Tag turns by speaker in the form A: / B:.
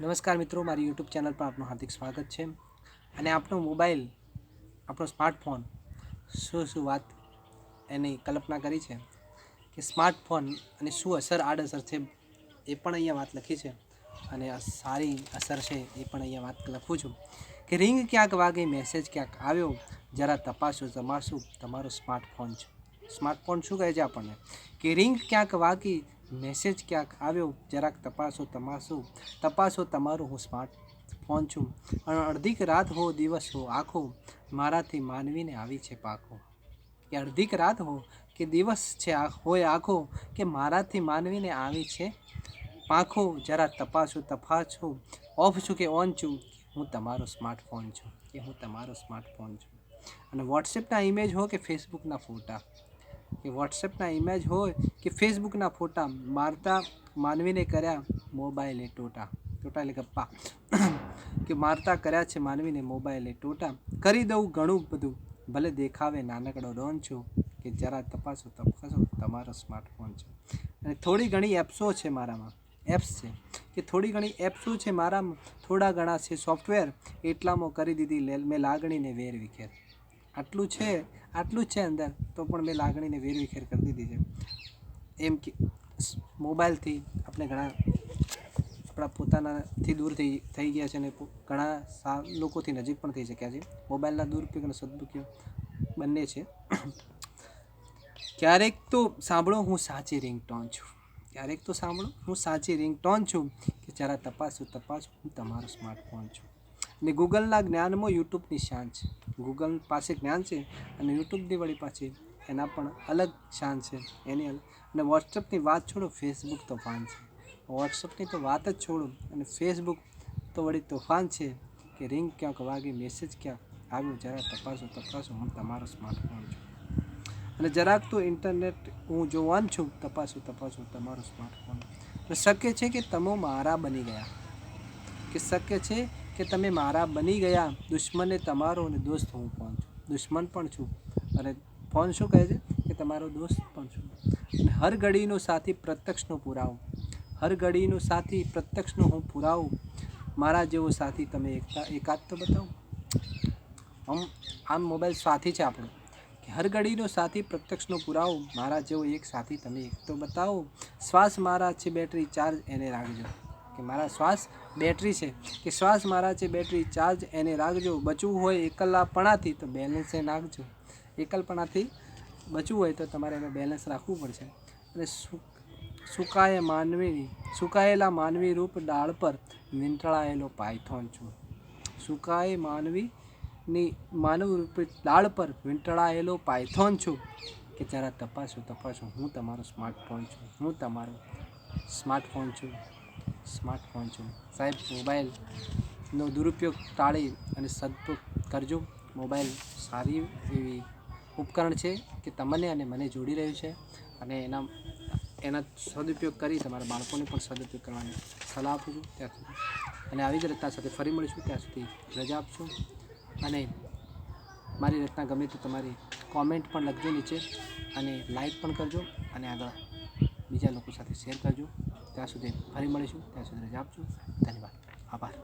A: નમસ્કાર મિત્રો, મારી યુટ્યુબ ચેનલ પર આપનું હાર્દિક સ્વાગત છે. અને આપણો મોબાઈલ, આપણો સ્માર્ટફોન, શું શું વાત એની કલ્પના કરી છે કે સ્માર્ટફોન અને શું અસર, આડઅસર છે એ પણ અહીંયા વાત લખી છે. અને સારી અસર છે એ પણ અહીંયા વાત લખું છું કે રિંગ ક્યાંક વાગી, મેસેજ ક્યાંક આવ્યો, જરા તપાસો તમારું તમારો સ્માર્ટફોન છે. સ્માર્ટફોન શું કહે છે આપણને? કે રિંગ ક્યાંક વાગી મેસેજ ક્યાંક આવ્યો? જરાક તપાસો તમારું તપાસો, તમારું હું સ્માર્ટ ફોન છું. અને અડધીક રાત હો, દિવસ હો, આખો મારાથી માનવીને આવી છે પાકો. કે અડધીક રાત હો, કે દિવસ છે હોય, આખો કે મારાથી માનવીને આવી છે પાંખો જરા તપાસો તપાસો. ઓફ છું કે ઓન છું? હું તમારો સ્માર્ટફોન છું. કે હું તમારો સ્માર્ટફોન છું. અને વોટ્સએપના ઇમેજ હો કે ફેસબુકના ફોટા કે વોટ્સએપના ઇમેજ હોય કે ફેસબુકના ફોટા મારતા, માનવીને કર્યા મોબાઈલે ટોટા. ટોટા એટલે ગપ્પા. કે મારતા કર્યા છે માનવીને મોબાઈલે ટોટા. કરી દઉં ઘણું બધું. ભલે દેખાવે નાનકડો ડોન છો કે જરા તપાસો તપાસો, તમારો સ્માર્ટફોન છે. અને થોડી ઘણી એપ્સો છે મારામાં. એપ્સ છે. કે થોડી ઘણી એપ્સો છે મારામાં. થોડા ઘણા છે સોફ્ટવેર એટલામાં કરી દીધી મેં લાગણીને વેર વિખેર આટલું છે, આટલું જ છે અંદર, તો પણ મેં લાગણીને વેરવિખેર કરી દીધી છે. એમ કે મોબાઈલથી આપણે ઘણા, આપણા પોતાનાથી દૂર થઈ થઈ ગયા છે અને ઘણા સા, લોકોથી નજીક પણ થઈ શક્યા છે. મોબાઈલના દુરુપયોગ અને સદુપયોગ બંને છે. ક્યારેક તો સાંભળો હું સાચી રિંગટોન છું. ક્યારેક તો સાંભળો હું સાચી રિંગટોન છું કે જરા તપાસો તપાસો, હું તમારો સ્માર્ટફોન છું. ને ગૂગલના જ્ઞાનમાં યુટ્યુબની શાન છે. ગૂગલ પાસે જ્ઞાન છે અને યુટ્યુબની વળી પાસે એના પણ અલગ શાન છે. એની અને વોટ્સઅપની વાત છોડો, ફેસબુક તોફાન છે. વોટ્સઅપની તો વાત જ છોડો અને ફેસબુક તો વળી તોફાન છે કે રિંગ ક્યાંક વાગી, મેસેજ ક્યાંક આવ્યો, જરા તપાસો તપાસો, હું તમારો સ્માર્ટફોન છું. અને જરાક તો ઇન્ટરનેટ હું જોવાન છું, તપાસો તપાસો, તમારો સ્માર્ટફોન. શક્ય છે કે તમે મારા બની ગયા. કે શક્ય છે કે તમે મારા બની ગયા, દુશ્મને તમારો અને દોસ્ત હું પણ છું. દુશ્મન પણ છું. અને ફોન શું કહે છે? કે તમારો દોસ્ત પણ છું. અને હર ઘડીનો સાથી પ્રત્યક્ષનો પુરાવો. હર ઘડીનો સાથી પ્રત્યક્ષનો હું પુરાવો. મારા જેવો સાથી તમે એકતા, એકાદ તો બતાવો. આમ આમ મોબાઈલ સાથી છે આપણો. કે હર ઘડીનો સાથી પ્રત્યક્ષનો પુરાવો, મારા જેવો એક સાથી તમે એક તો બતાવો. શ્વાસ મારા છે બેટરી, ચાર્જ એને રાખજો. કે મારા શ્વાસ બેટરી છે. કે શ્વાસ મારા છે બેટરી ચાર્જ એને રાખજો, બચવું હોય એકલાપણાથી તો બેલેન્સે નાખજો એકલપણાથી બચવું હોય તો તમારે એને બેલેન્સ રાખવું પડશે. અને સુકાય માનવીની, સુકાયેલા માનવી રૂપ ડાળ પર વીંટળાયેલો પાયથોન છું. સુકાય માનવીની માનવ રૂપ ડાળ પર વીંટળાયેલો પાયથોન છું. કે જરા તપાસો તપાસો. હું તમારો સ્માર્ટફોન છું. હું તમારો સ્માર્ટફોન છું. સ્માર્ટફોન છું. સાહેબ મોબાઈલનો દુરુપયોગ ટાળી અને સદુપયોગ કરજો. મોબાઈલ સારી એવી ઉપકરણ છે કે તમને અને મને જોડી રહ્યું છે અને એના એના સદુપયોગ કરી તમારા બાળકોને પણ સદુપયોગ કરવાની સલાહ આપું છું. ત્યાં સુધી. અને આવી જ રચના સાથે ફરી મળીશું. ત્યાં સુધી રજા આપશો. અને મારી રચના ગમે તો તમારી કોમેન્ટ પણ લખજો નીચે અને લાઈક પણ કરજો અને આગળ બીજા લોકો સાથે શેર કરજો. ત્યાં સુધી ફરી મળીશું ત્યાં સુધી રજા આપજો. ધન્યવાદ. આભાર.